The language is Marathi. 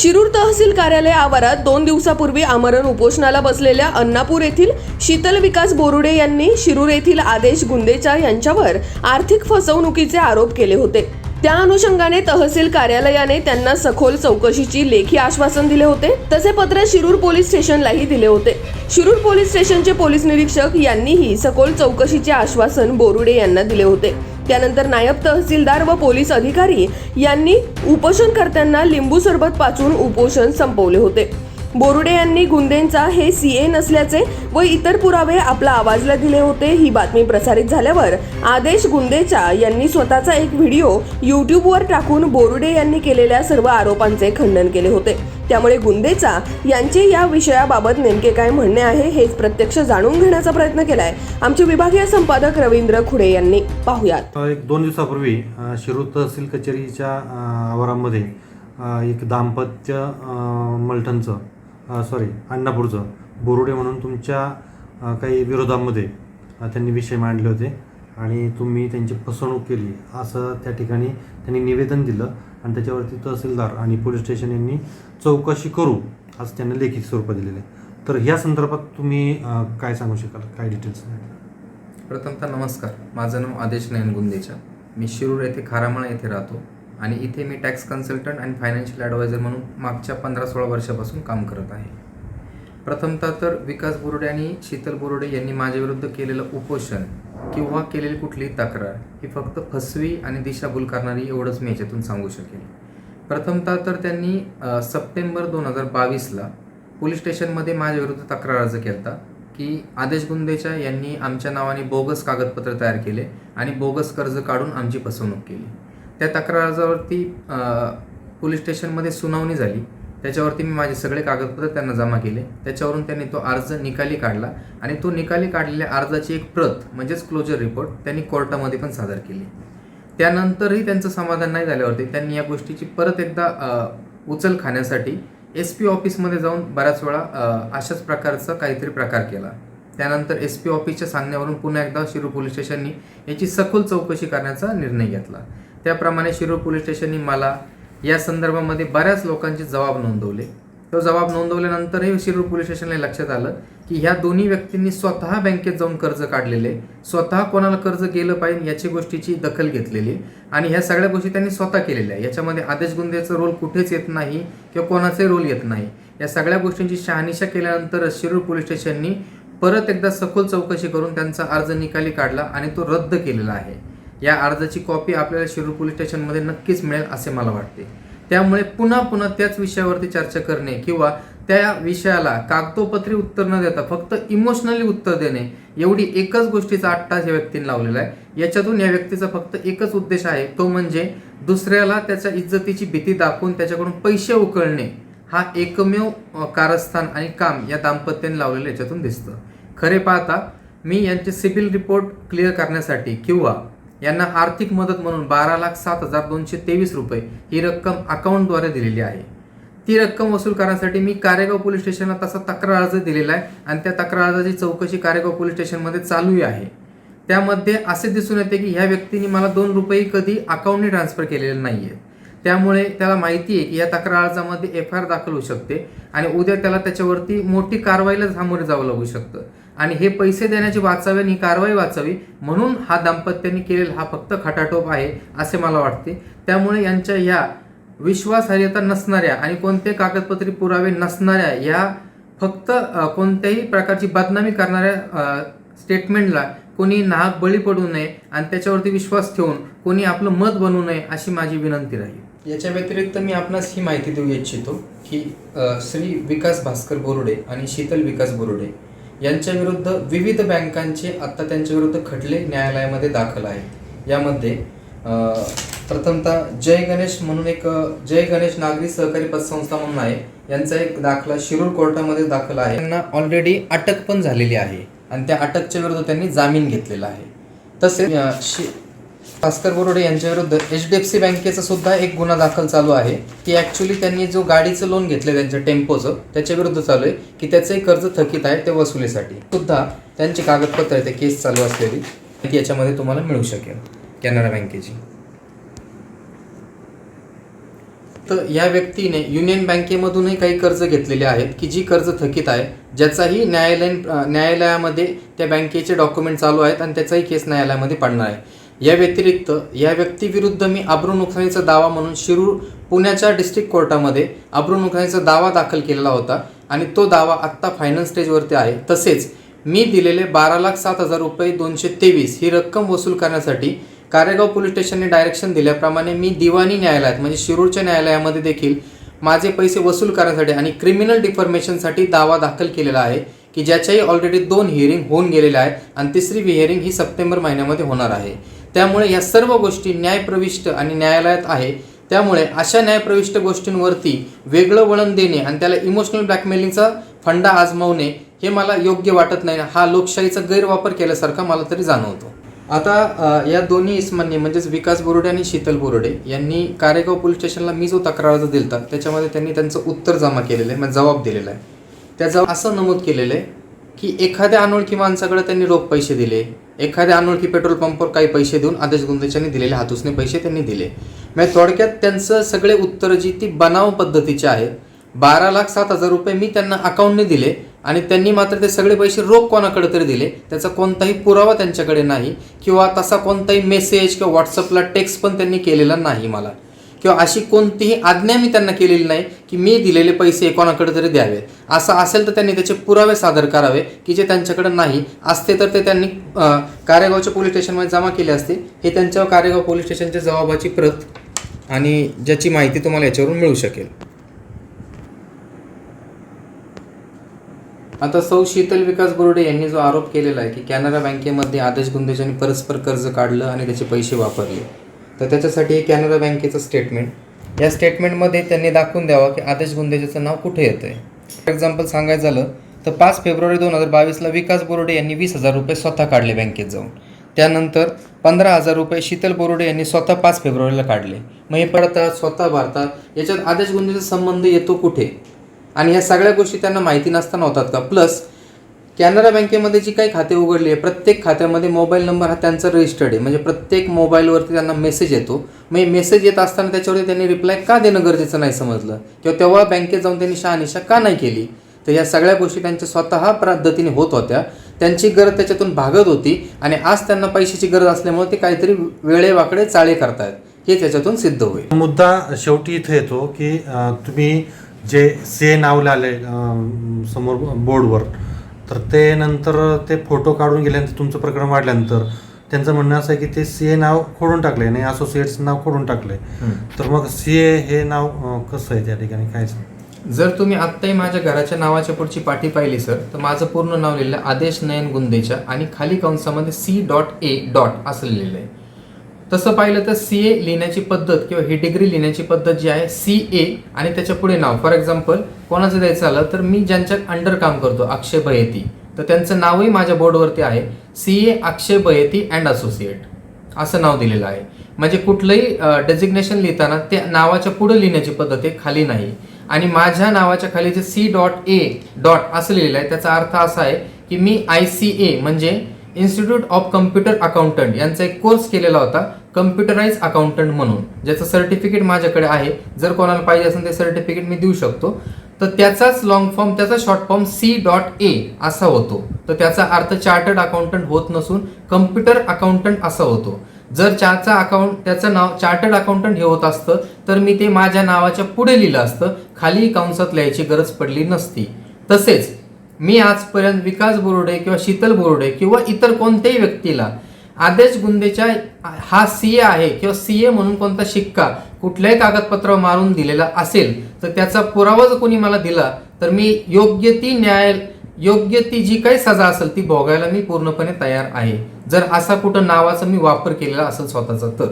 शिरूर तहसील कार्यालय आवारात दोन दिवसापूर्वी आमरण उपोषणाला बसलेल्या अन्नापूर येथील शीतल विकास बोरुडे यांनी शिरूर येथील आदेश गुंदेचा यांच्यावर आर्थिक फसवणुकीचे आरोप केले होते. त्या अनुषंगाने तहसील कार्यालयाने त्यांना सखोल चौकशीची लेखी आश्वासन दिले होते. तसे पत्र शिरूर पोलीस स्टेशनलाही दिले होते. शिरूर पोलीस स्टेशनचे पोलीस निरीक्षक यांनीही सखोल चौकशीचे आश्वासन बोरुडे यांना दिले होते. त्यानंतर नायब तहसीलदार व पोलीस अधिकारी यांनी उपोषणकर्त्यांना लिंबू सरबत पाचून उपोषण संपवले होते. बोरुडे यांनी गुंदेंचा हे सीए नसल्याचे व इतर पुरावे आपला आवाजला दिले होते ही बातमी प्रसारित झाल्यावर आदेश गुंदेचा यांनी स्वतःचा एक व्हिडिओ युट्यूबवर टाकून बोरुडे यांनी केलेल्या सर्व आरोपांचे खंडन केले होते. त्यामुळे गुंदेचा यांचे या विषयाबाबत नेमके काय म्हणणे आहे हेच प्रत्यक्ष जाणून घेण्याचा प्रयत्न केलाय. आमचे विभागीय संपादक रवींद्र खुडे यांनी. पाहुयात. एक दोन दिवसापूर्वी शिरूर तहसील कचेरीच्या आवारामध्ये एक दाम्पत्य मलठणचं सॉरी अण्णापूरचं. बोरुडे म्हणून तुमच्या काही विरोधामध्ये त्यांनी विषय मांडले होते आणि तुम्ही त्यांची फसवणूक केली असं त्या ठिकाणी त्यांनी निवेदन दिलं आणि त्याच्यावरती तहसीलदार आणि पोलीस स्टेशन यांनी चौकशी करू असं त्यांना लेखी स्वरूपात दिलेलं आहे. तर ह्या संदर्भात तुम्ही काय सांगू शकाल? काय डिटेल्स प्रथमतः नमस्कार. माझं नाव आदेश नयन गुंदेचा मी शिरूर येथे खारामळा येथे राहतो. आणि इथे मी टॅक्स कन्सल्टंट आणि फायनान्शियल ॲडवायझर म्हणून मागच्या पंधरा सोळा वर्षापासून काम करत आहे. प्रथमतः तर विकास बोर्डे आणि शीतल बोर्डे यांनी माझ्याविरुद्ध केलेलं उपोषण किंवा केलेली कुठलीही तक्रार ही फक्त फसवी आणि दिशाभूल करणारी एवढंच मी याच्यातून सांगू शकेल प्रथमतः तर त्यांनी सप्टेंबर दोन हजार बावीसला पोलीस स्टेशनमध्ये माझ्याविरुद्ध तक्रार अर्ज केला की आदेश गुंदेचा यांनी आमच्या नावाने बोगस कागदपत्र तयार केले आणि बोगस कर्ज काढून आमची फसवणूक केली. त्या तक्रार अर्जावरती पोलीस स्टेशनमध्ये सुनावणी झाली. त्याच्यावरती मी माझे सगळे कागदपत्र त्यांना जमा केले. त्याच्यावरून त्यांनी तो अर्ज निकाली काढला आणि तो निकाली काढलेल्या अर्जाची एक प्रत म्हणजेच क्लोजर रिपोर्ट त्यांनी कोर्टामध्ये पण सादर केली. त्यानंतरही त्यांचं समाधान नाही झाल्यावरती त्यांनी या गोष्टीची परत एकदा उचल खाण्यासाठी एस पी ऑफिसमध्ये जाऊन बऱ्याच वेळा अशाच प्रकारचा काहीतरी प्रकार केला. त्यानंतर एस पी ऑफिसच्या सांगण्यावरून पुन्हा एकदा शिरूर पोलीस स्टेशननी याची सखोल चौकशी करण्याचा निर्णय घेतला. त्याप्रमाणे शिरूर पोलीस स्टेशननी मला या संदर्भामध्ये बऱ्याच लोकांचे जबाब नोंदवले. तो जबाब नोंदवल्यानंतरही शिरूर पोलीस स्टेशनला लक्षात आलं की ह्या दोन्ही व्यक्तींनी स्वतः बँकेत जाऊन कर्ज काढलेले स्वतः कोणाला कर्ज गेलं पाहिजे याची गोष्टीची दखल घेतलेली आणि ह्या सगळ्या गोष्टी त्यांनी स्वतः केलेल्या आहे याच्यामध्ये आदेश गुंदेचा रोल कुठेच येत नाही किंवा कोणाचाही रोल येत नाही. या सगळ्या गोष्टींची शहानिशा केल्यानंतर शिरूर पोलीस स्टेशननी परत एकदा सखोल चौकशी करून त्यांचा अर्ज निकाली काढला आणि तो रद्द केलेला आहे. या अर्जाची कॉपी आपल्याला शिरूर पोलीस स्टेशनमध्ये नक्कीच मिळेल असे मला वाटते. त्यामुळे पुन्हा पुन्हा त्याच विषयावरती चर्चा करणे किंवा त्या विषयाला कागदोपत्री उत्तर न देता फक्त इमोशनली उत्तर देणे एवढी एकच गोष्टीचा अट्टास या व्यक्तीने लावलेला आहे. याच्यातून या व्यक्तीचा फक्त एकच उद्देश आहे. तो म्हणजे दुसऱ्याला त्याच्या इज्जतीची भीती दाखवून त्याच्याकडून पैसे उकळणे. हा एकमेव कारस्थान आणि काम या दाम्पत्याने लावलेलं याच्यातून दिसतं. खरे पाहता मी यांचे सिबिल रिपोर्ट क्लिअर करण्यासाठी किंवा यांना आर्थिक मदत म्हणून बारा लाख सात हजार दोनशे तेवीस रुपये ही रक्कम अकाउंटद्वारे दिलेली आहे. ती रक्कम वसूल करण्यासाठी मी कारेगाव पोलीस स्टेशनला तसा तक्रार अर्ज दिलेला आहे आणि त्या तक्रार अर्जाची चौकशी कारेगाव पोलीस स्टेशनमध्ये चालूही आहे. त्यामध्ये असे दिसून येते की ह्या व्यक्तीने मला दोन रुपये कधी अकाउंटने ट्रान्सफर केलेले नाही आहेत त्यामुळे त्याला माहिती आहे की या तक्रार अर्जामध्ये एफ आय आर दाखल होऊ शकते आणि उद्या त्याला त्याच्यावरती मोठी कारवाईला सामोरे जावं लागू शकतं. आणि हे पैसे देण्याची वाचावे आणि ही कारवाई वाचावी म्हणून हा दाम्पत्याने केलेला हा फक्त खटाटोप आहे असे मला वाटते. त्यामुळे यांच्या ह्या विश्वासार्हता नसणाऱ्या आणि कोणते कागदपत्री पुरावे नसणाऱ्या या फक्त कोणत्याही प्रकारची बदनामी करणाऱ्या स्टेटमेंटला कोणी नाहक बळी पडू नये आणि त्याच्यावरती विश्वास ठेवून कोणी आपलं मत बनवू नये अशी माझी विनंती राहील. याच्या व्यतिरिक्त मी आपणास ही माहिती देऊ इच्छितो की श्री विकास भास्कर बोरुडे आणि शीतल विकास बोरुडे यांच्या विरुद्ध विविध बँकांचे आत्ता त्यांच्या विरुद्ध खटले न्यायालयामध्ये दाखल आहेत. यामध्ये प्रथमतः जय गणेश म्हणून एक जय गणेश नागरी सहकारी पतसंस्था म्हणून आहे. यांचा एक दाखला शिरूर कोर्टामध्ये दाखल आहे. त्यांना ऑलरेडी अटक पण झालेली आहे आणि त्या अटकच्या विरुद्ध त्यांनी जामीन घेतलेला आहे. तसेच शि- भास्कर बोरोडे यांच्याविरुद्ध एच डी एफ सी बँकेचा सुद्धा एक गुन्हा दाखल चालू आहे की ऍक्च्युली त्यांनी जो गाडीचं लोन घेतलं त्यांच्या टेम्पोचं त्याच्या विरुद्ध चालू आहे की त्याचे कर्ज थकीत आहे ते वसुलीसाठी. सुद्धा त्यांची कागदपत्र आहे ते केस चालू असलेली ती याच्यामध्ये तुम्हाला मिळू शकेल कॅनरा बँकेची. तर या व्यक्तीने युनियन बँकेमधूनही काही कर्ज घेतलेले आहेत की जी कर्ज थकीत आहे ज्याचाही न्यायालयीन न्यायालयामध्ये त्या बँकेचे डॉक्युमेंट चालू आहेत आणि त्याचाही केस न्यायालयामध्ये पडणार आहे. या व्यतिरिक्त या व्यक्तीविरुद्ध मी अब्रू नुकसानीचा दावा म्हणून शिरूर पुण्याच्या डिस्ट्रिक्ट कोर्टामध्ये अब्रू नुकसानीचा दावा दाखल केलेला होता आणि तो दावा आत्ता फायनल स्टेजवरती आहे. तसेच मी दिलेले बारा लाख सात हजार रुपये दोनशे तेवीस ही रक्कम वसूल करण्यासाठी कारेगाव पोलीस स्टेशनने डायरेक्शन दिल्याप्रमाणे मी दिवाणी न्यायालयात म्हणजे शिरूरच्या न्यायालयामध्ये देखील माझे पैसे वसूल करण्यासाठी आणि क्रिमिनल डिफॉर्मेशनसाठी दावा दाखल केलेला आहे की ज्याच्याही ऑलरेडी दोन हिअरिंग होऊन गेलेल्या आहेत आणि तिसरी हिअरिंग ही सप्टेंबर महिन्यामध्ये होणार आहे. त्यामुळे या सर्व गोष्टी न्यायप्रविष्ट आणि न्यायालयात आहे. त्यामुळे अशा न्यायप्रविष्ट गोष्टींवरती वेगळं वळण देणे आणि त्याला इमोशनल ब्लॅकमेलिंगचा फंडा आजमावणे हे मला योग्य वाटत नाही. हा लोकशाहीचा गैरवापर केल्यासारखा मला तरी जाणवतो. आता या दोन्ही इस्मांनी म्हणजेच विकास बोर्डे आणि शीतल बोर्डे यांनी कारेगाव पोलीस स्टेशनला मी जो तक्रार अर्ज दिलता त्याच्यामध्ये त्यांनी त्यांचं उत्तर जमा केलेलं आहे म्हणजे जबाब दिलेला आहे. त्या जबाब असं नमूद केलेलं आहे की एखाद्या अनोळखी माणसाकडे त्यांनी रोख पैसे दिले एखाद्या अनोळखी पेट्रोल पंपवर काही पैसे देऊन आदेश गुंदेच्याने दिलेले हातूसने पैसे त्यांनी दिले. म्हणजे थोडक्यात त्यांचं सगळे उत्तर जी ती बनाव पद्धतीची आहेत बारा लाख सात हजार रुपये मी त्यांना अकाउंटने दिले आणि त्यांनी मात्र ते सगळे पैसे रोख कोणाकडे तरी दिले त्याचा कोणताही पुरावा त्यांच्याकडे नाही किंवा तसा कोणताही मेसेज किंवा व्हॉट्सअपला टेक्स्ट पण त्यांनी केलेला नाही मला. किंवा अशी कोणतीही आज्ञा मी त्यांना केलेली नाही की मी दिलेले पैसे कोणाकडे तरी द्यावे. असं असेल तर त्यांनी त्याचे पुरावे सादर करावे की जे त्यांच्याकडे नाही. असते तर ते त्यांनी कारेगावच्या पोलीस स्टेशनमध्ये जमा केले असते. हे त्यांच्या कारेगाव पोलीस स्टेशनच्या जबाबाची प्रत आणि ज्याची माहिती तुम्हाला याच्यावरून मिळू शकेल. आता सौ शीतल विकास बोर्डे यांनी जो आरोप केलेला आहे की कॅनरा बँकेमध्ये आदेश गुंदेजांनी परस्पर कर्ज काढलं आणि त्याचे पैसे वापरले. तर त्याच्यासाठी हे कॅनरा बँकेचं स्टेटमेंट या स्टेटमेंटमध्ये त्यांनी दाखवून द्यावं की आदेश गुंदेजाचं नाव कुठे येतं आहे फॉर एक्झाम्पल सांगायचं झालं तर पाच फेब्रुवारी दोन हजार बावीसला विकास बोर्डे यांनी वीस हजार रुपये स्वतः काढले बँकेत जाऊन. त्यानंतर पंधरा हजार रुपये शीतल बोर्डे यांनी स्वतः पाच फेब्रुवारीला काढले. मग हे पडतात स्वतः भरतात. याच्यात आदेश गुंदेचा संबंध येतो कुठे? आणि या सगळ्या गोष्टी त्यांना माहिती नसताना होतात का? प्लस कॅनरा बँकेमध्ये जी काही खाते उघडली आहे प्रत्येक खात्यामध्ये मोबाईल नंबर हा त्यांचा रजिस्टर्ड आहे. म्हणजे प्रत्येक मोबाईलवरती त्यांना मेसेज येतो. म्हणजे मेसेज येत असताना त्याच्यावरती त्यांनी रिप्लाय का देणं गरजेचं नाही समजलं? किंवा तेव्हा बँकेत जाऊन त्यांनी शहानिशा का नाही केली? तर या सगळ्या गोष्टी त्यांच्या स्वतः पद्धतीने होत होत्या. त्यांची गरज त्याच्यातून भागत होती आणि आज त्यांना पैशाची गरज असल्यामुळे ते काहीतरी वेळेवाकडे चाळे करतायत. हे त्याच्यातून सिद्ध होईल. मुद्दा शेवटी इथे येतो की तुम्ही जे से नाव लिहिले समोर बोर्डवर तर ते नंतर ते फोटो काढून गेल्यानंतर तुमचं प्रकरण वाढल्यानंतर त्यांचं म्हणणं असं आहे की ते सी ए नाव खोडून टाकले आणि असोसिएट्स नाव खोडून टाकले तर मग सी ए हे नाव कसं आहे त्या ठिकाणी? काय जर तुम्ही आत्ताही माझ्या घराच्या नावाच्या पुढची पाठी पाहिली सर तर माझं पूर्ण नाव लिहिलं आहे आदेश नयन गुंदेच्या आणि खाली कंसामध्ये सी डॉट ए डॉट असं लिहिलेलं आहे. तसं पाहिलं तर सी ए लिहिण्याची पद्धत किंवा ही डिग्री लिहिण्याची पद्धत जी आहे सी ए आणि त्याच्या पुढे नाव. फॉर एक्झाम्पल कोणाचं द्यायचं आलं तर मी ज्यांच्या अंडर काम करतो अक्षय बयेती. तर त्यांचं नावही माझ्या बोर्डवरती आहे C A Akshay Bayeti and associate असं नाव दिलेलं आहे. म्हणजे कुठलंही डेजिग्नेशन लिहिताना त्या नावाच्या पुढे लिहिण्याची पद्धत आहे खाली नाही. आणि माझ्या नावाच्या खाली जे सी डॉट ए डॉट असं लिहिलेलं आहे त्याचा अर्थ असा आहे की मी आय सी ए म्हणजे इन्स्टिट्यूट ऑफ कम्प्युटर अकाउंटंट यांचा एक कोर्स केलेला होता. कम्प्युटराईज अकाउंटंट म्हणून ज्याचं सर्टिफिकेट माझ्याकडे आहे जर कोणाला पाहिजे असेल ते सर्टिफिकेट मी देऊ शकतो. तर त्याचाच लॉंग फॉर्म त्याचा short form C dot A असा होतो. तर त्याचा अर्थ चार्टर्ड अकाउंटंट होत नसून कम्प्युटर अकाउंटंट असा होतो. जर त्याचा अकाउंट त्याचं नाव चार्टर्ड अकाउंटंट हे होत असतं तर मी ते माझ्या नावाच्या पुढे लिहिलं असतं. खाली कंसात लिहायची गरज पडली नसती. तसेच मी आजपर्यंत विकास बोर्डे किंवा शीतल बोर्डे किंवा इतर कोणत्याही व्यक्तीला आदेश गुंदेच्या हा सी ए आहे किंवा सी ए म्हणून कोणता शिक्का कुठल्याही कागदपत्र मारून दिलेला असेल तर त्याचा पुरावा जर कोणी मला दिला तर मी योग्य ती न्याय योग्य ती जी काही सजा असेल ती भोगायला मी पूर्णपणे तयार आहे. जर असा कुठं नावाचा मी वापर केलेला असेल स्वतःचा तर.